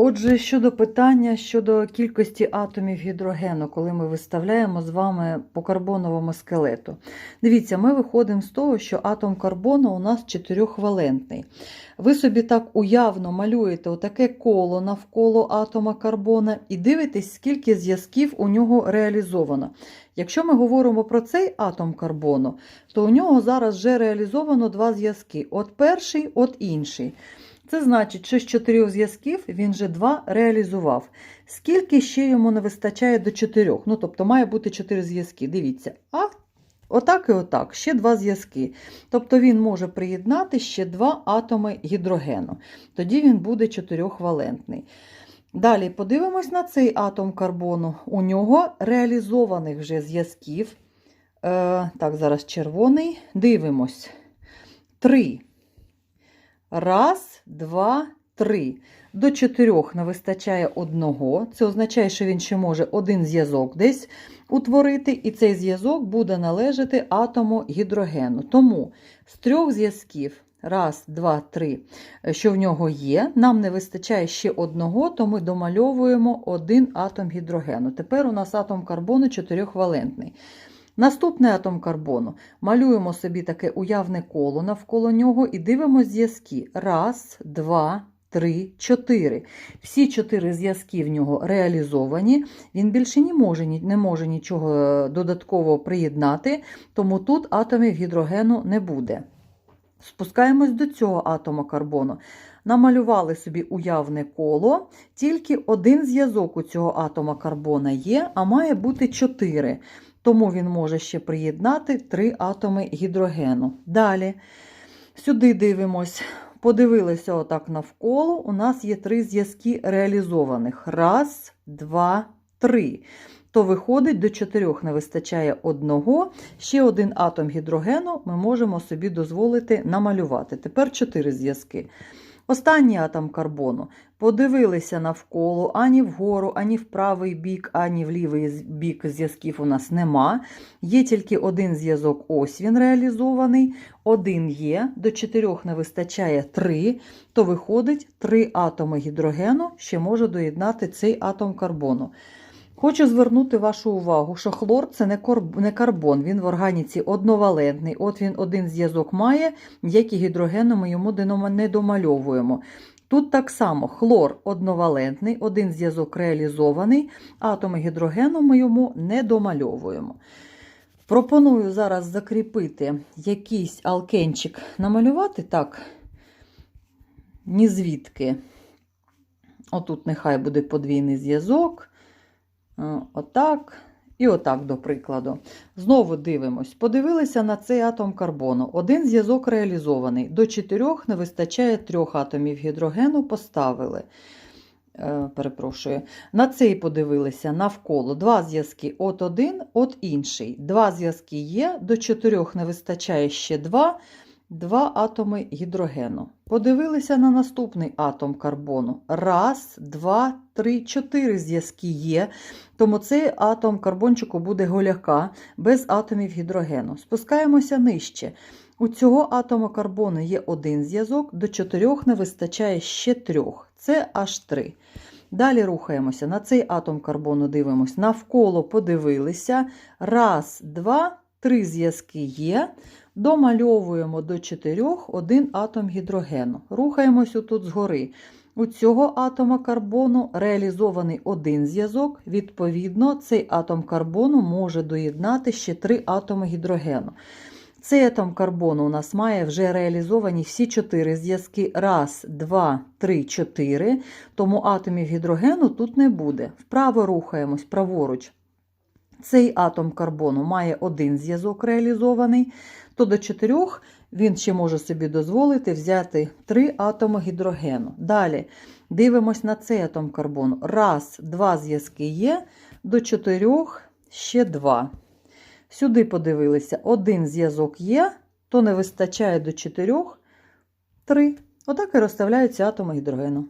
Отже, щодо питання щодо кількості атомів гідрогену, коли ми виставляємо з вами по карбоновому скелету. Дивіться, ми виходимо з того, що атом карбону у нас чотирьохвалентний. Ви собі так уявно малюєте отаке коло навколо атома карбона і дивитесь, скільки зв'язків у нього реалізовано. Якщо ми говоримо про цей атом карбону, то у нього зараз вже реалізовано два зв'язки: от перший, от інший. Це значить, що з чотирьох зв'язків він вже два реалізував. Скільки ще йому не вистачає до чотирьох? Ну, тобто має бути чотири зв'язки. Дивіться. А отак і отак, ще два зв'язки. Тобто він може приєднати ще два атоми гідрогену. Тоді він буде чотирьохвалентний. Далі подивимось на цей атом карбону. У нього реалізованих вже зв'язків. Е, так, зараз червоний. Дивимось. Три. Раз, два, три. До чотирьох не вистачає одного. Це означає, що він ще може один зв'язок десь утворити, і цей зв'язок буде належати атому гідрогену. Тому з трьох зв'язків, раз, два, три, що в нього є, нам не вистачає ще одного, то ми домальовуємо один атом гідрогену. Тепер у нас атом карбону чотирьохвалентний. Наступний атом карбону. Малюємо собі таке уявне коло навколо нього і дивимося зв'язки. Раз, два, три, чотири. Всі чотири зв'язки в нього реалізовані. Він більше не може, не може нічого додатково приєднати, тому тут атомів гідрогену не буде. Спускаємось до цього атома карбону. Намалювали собі уявне коло, тільки один зв'язок у цього атома карбона є, а має бути чотири. Тому він може ще приєднати три атоми гідрогену. Далі, сюди дивимось, подивилися отак навколо. У нас є три зв'язки реалізованих. Раз, два, три. То виходить, до чотирьох не вистачає одного. Ще один атом гідрогену ми можемо собі дозволити намалювати. Тепер чотири зв'язки. Останній атом карбону. Подивилися навколо, ані вгору, ані в правий бік, ані в лівий бік зв'язків у нас нема. Є тільки один зв'язок, ось він реалізований. Один є, до чотирьох не вистачає три, то виходить, три атоми гідрогену ще може доєднати цей атом карбону. Хочу звернути вашу увагу, що хлор це не карбон, він в органіці одновалентний. От він один зв'язок має, як і гідрогену ми йому не домальовуємо. Тут так само хлор одновалентний, один зв'язок реалізований, атоми гідрогену ми йому не домальовуємо. Пропоную зараз закріпити якийсь алкенчик, намалювати так, ні звідки. Отут нехай буде подвійний зв'язок. Отак. І отак, до прикладу. Знову дивимось. Подивилися на цей атом карбону. Один зв'язок реалізований. До чотирьох не вистачає трьох атомів гідрогену, поставили. Е, перепрошую. На цей подивилися навколо. Два зв'язки от один, от інший. Два зв'язки є, до чотирьох не вистачає ще два. Два атоми гідрогену. Подивилися на наступний атом карбону. Раз, два, три, чотири зв'язки є. Тому цей атом карбончику буде голяка без атомів гідрогену. Спускаємося нижче. У цього атома карбону є один зв'язок, до чотирьох не вистачає ще трьох. Це аж три. Далі рухаємося. На цей атом карбону дивимося. Навколо подивилися. Раз, два, три зв'язки є. Домальовуємо до чотирьох один атом гідрогену. Рухаємось тут згори. У цього атома карбону реалізований один зв'язок. Відповідно, цей атом карбону може доєднати ще три атоми гідрогену. Цей атом карбону у нас має вже реалізовані всі чотири зв'язки. Раз, два, три, чотири. Тому атомів гідрогену тут не буде. Вправо рухаємось, праворуч. Цей атом карбону має один зв'язок реалізований, то до чотирьох він ще може собі дозволити взяти три атоми гідрогену. Далі дивимось на цей атом карбону. Раз, два зв'язки є, до чотирьох ще два. Сюди подивилися, один зв'язок є, то не вистачає до чотирьох три. Отак і розставляються атоми гідрогену.